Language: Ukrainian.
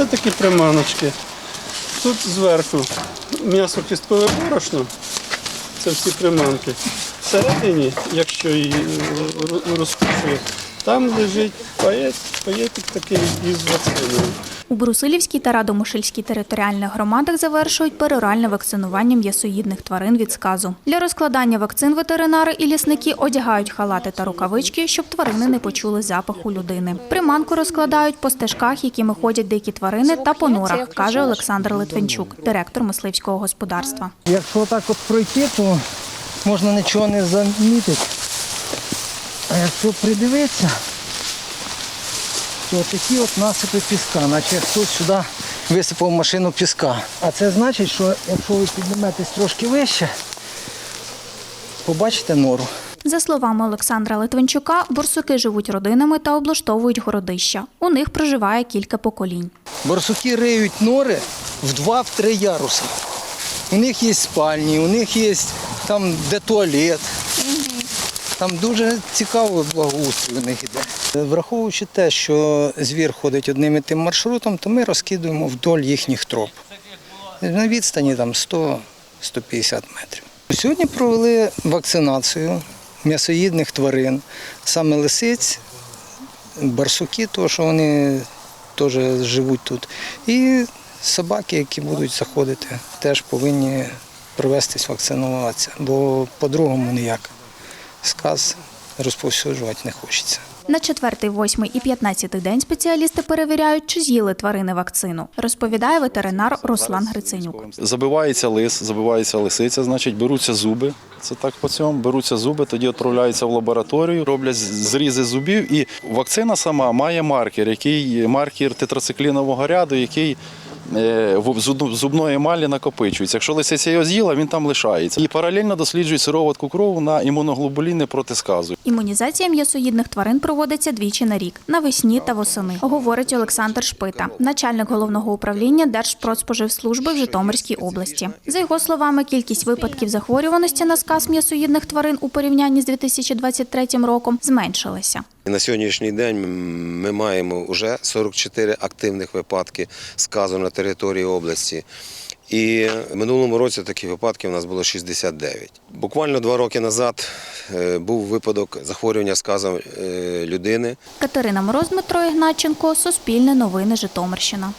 Це такі приманочки. Тут зверху м'ясо кісткове борошно. Це всі приманки. Всередині, якщо її е, розкушує, там лежить паєт, паєтик такий із вакциною. У Брусилівській та Радомишльській територіальних громадах завершують пероральне вакцинування м'ясоїдних тварин від сказу. Для розкладання вакцин ветеринари і лісники одягають халати та рукавички, щоб тварини не почули запаху людини. Приманку розкладають по стежках, якими ходять дикі тварини, та по норах, каже Олександр Литвинчук, директор мисливського господарства. Якщо так от пройти, то можна нічого не замітити. А якщо придивитися, то такі от насипи піска, наче хтось сюди висипав машину піска. А це значить, що якщо ви підніметесь трошки вище, побачите нору. За словами Олександра Литвинчука, борсуки живуть родинами та облаштовують городища. У них проживає кілька поколінь. Барсуки риють нори в два-три яруса. У них є спальні, у них є там де туалет. Там дуже цікаво благоустрій у них іде. Враховуючи те, що звір ходить одним і тим маршрутом, то ми розкидуємо вдоль їхніх троп. На відстані там 100-150 метрів. Сьогодні провели вакцинацію м'ясоїдних тварин, саме лисиць, барсуки, тому що вони теж живуть тут. І собаки, які будуть заходити, теж повинні провестись вакцинуватися, бо по-другому ніяк. Сказ розповсюджувати не хочеться. На четвертий, восьмий і п'ятнадцятий день спеціалісти перевіряють, чи з'їли тварини вакцину, розповідає ветеринар Руслан Гриценюк. Забивається лис, забивається лисиця, значить беруться зуби. Це так по цьому. Беруться зуби, тоді відправляються в лабораторію, роблять зрізи зубів. І вакцина сама має маркер, який маркер тетрациклінового ряду, який зубної емалі накопичується. Якщо лисиця його з'їла, він там лишається. І паралельно досліджують сироватку крову на імуноглобуліни проти сказу. Імунізація м'ясоїдних тварин проводиться двічі на рік навесні та восени, говорить Олександр Шпита, начальник головного управління Держпродспоживслужби в Житомирській області. За його словами, кількість випадків захворюваності на сказ м'ясоїдних тварин у порівнянні з 2023 роком зменшилася. На сьогоднішній день ми маємо вже 44 активних випадки сказу на території області. І в минулому році таких випадків у нас було 69. Буквально два роки назад е, був випадок захворювання сказом е, людини. Катерина Мороз, Дмитро Ігнатченко, Суспільне новини Житомирщина.